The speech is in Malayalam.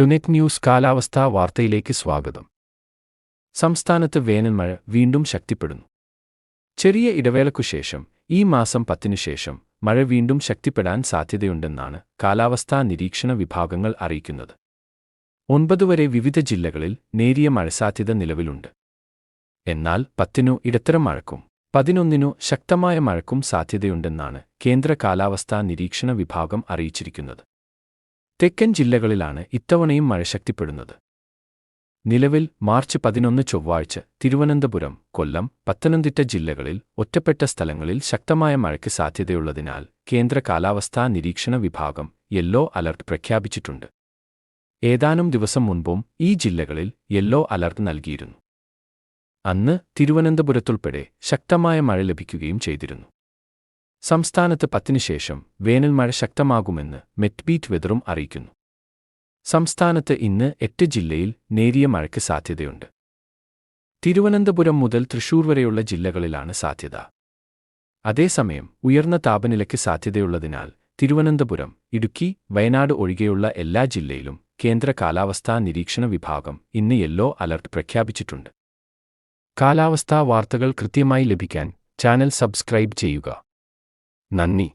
ടുനെറ്റ് ന്യൂസ് കാലാവസ്ഥാ വാർത്തയിലേക്ക് സ്വാഗതം. സംസ്ഥാനത്ത് വേനൽമഴ വീണ്ടും ശക്തിപ്പെടുന്നു. ചെറിയ ഇടവേളക്കുശേഷം ഈ മാസം ശേഷം മഴ വീണ്ടും ശക്തിപ്പെടാൻ സാധ്യതയുണ്ടെന്നാണ് കാലാവസ്ഥാ നിരീക്ഷണ വിഭാഗങ്ങൾ അറിയിക്കുന്നത്. ഒൻപത് വരെ വിവിധ ജില്ലകളിൽ നേരിയ മഴ സാധ്യത നിലവിലുണ്ട്. എന്നാൽ പത്തിനു ഇടത്തരം മഴക്കും പതിനൊന്നിനു ശക്തമായ മഴക്കും സാധ്യതയുണ്ടെന്നാണ് കേന്ദ്ര കാലാവസ്ഥാ നിരീക്ഷണ വിഭാഗം അറിയിച്ചിരിക്കുന്നത്. തെക്കൻ ജില്ലകളിലാണ് ഇത്തവണയും മഴ ശക്തിപ്പെടുന്നത്. നിലവിൽ മാർച്ച് പതിനൊന്ന് ചൊവ്വാഴ്ച തിരുവനന്തപുരം കൊല്ലം പത്തനംതിട്ട ജില്ലകളിൽ ഒറ്റപ്പെട്ട സ്ഥലങ്ങളിൽ ശക്തമായ മഴയ്ക്ക് സാധ്യതയുള്ളതിനാൽ കേന്ദ്ര കാലാവസ്ഥാ നിരീക്ഷണ വിഭാഗം യെല്ലോ അലർട്ട് പ്രഖ്യാപിച്ചിട്ടുണ്ട്. ഏതാനും ദിവസം മുൻപും ഈ ജില്ലകളിൽ യെല്ലോ അലർട്ട് നൽകിയിരുന്നു. അന്ന് തിരുവനന്തപുരത്തുൾപ്പെടെ ശക്തമായ മഴ ലഭിക്കുകയും ചെയ്തിരുന്നു. സംസ്ഥാനത്ത് പത്തിനു ശേഷം വേനൽമഴ ശക്തമാകുമെന്ന് മെറ്റ്ബീറ്റ് വെതറും അറിയിക്കുന്നു. സംസ്ഥാനത്ത് ഇന്ന് എട്ട് ജില്ലയിൽ നേരിയ മഴയ്ക്ക് സാധ്യതയുണ്ട്. തിരുവനന്തപുരം മുതൽ തൃശൂർ വരെയുള്ള ജില്ലകളിലാണ് സാധ്യത. അതേസമയം ഉയർന്ന താപനിലയ്ക്ക് സാധ്യതയുള്ളതിനാൽ തിരുവനന്തപുരം ഇടുക്കി വയനാട് ഒഴികെയുള്ള എല്ലാ ജില്ലയിലും കേന്ദ്ര കാലാവസ്ഥാ നിരീക്ഷണ വിഭാഗം ഇന്ന് യെല്ലോ അലർട്ട് പ്രഖ്യാപിച്ചിട്ടുണ്ട്. കാലാവസ്ഥാ വാർത്തകൾ കൃത്യമായി ലഭിക്കാൻ ചാനൽ സബ്സ്ക്രൈബ് ചെയ്യുക. നന്ദി.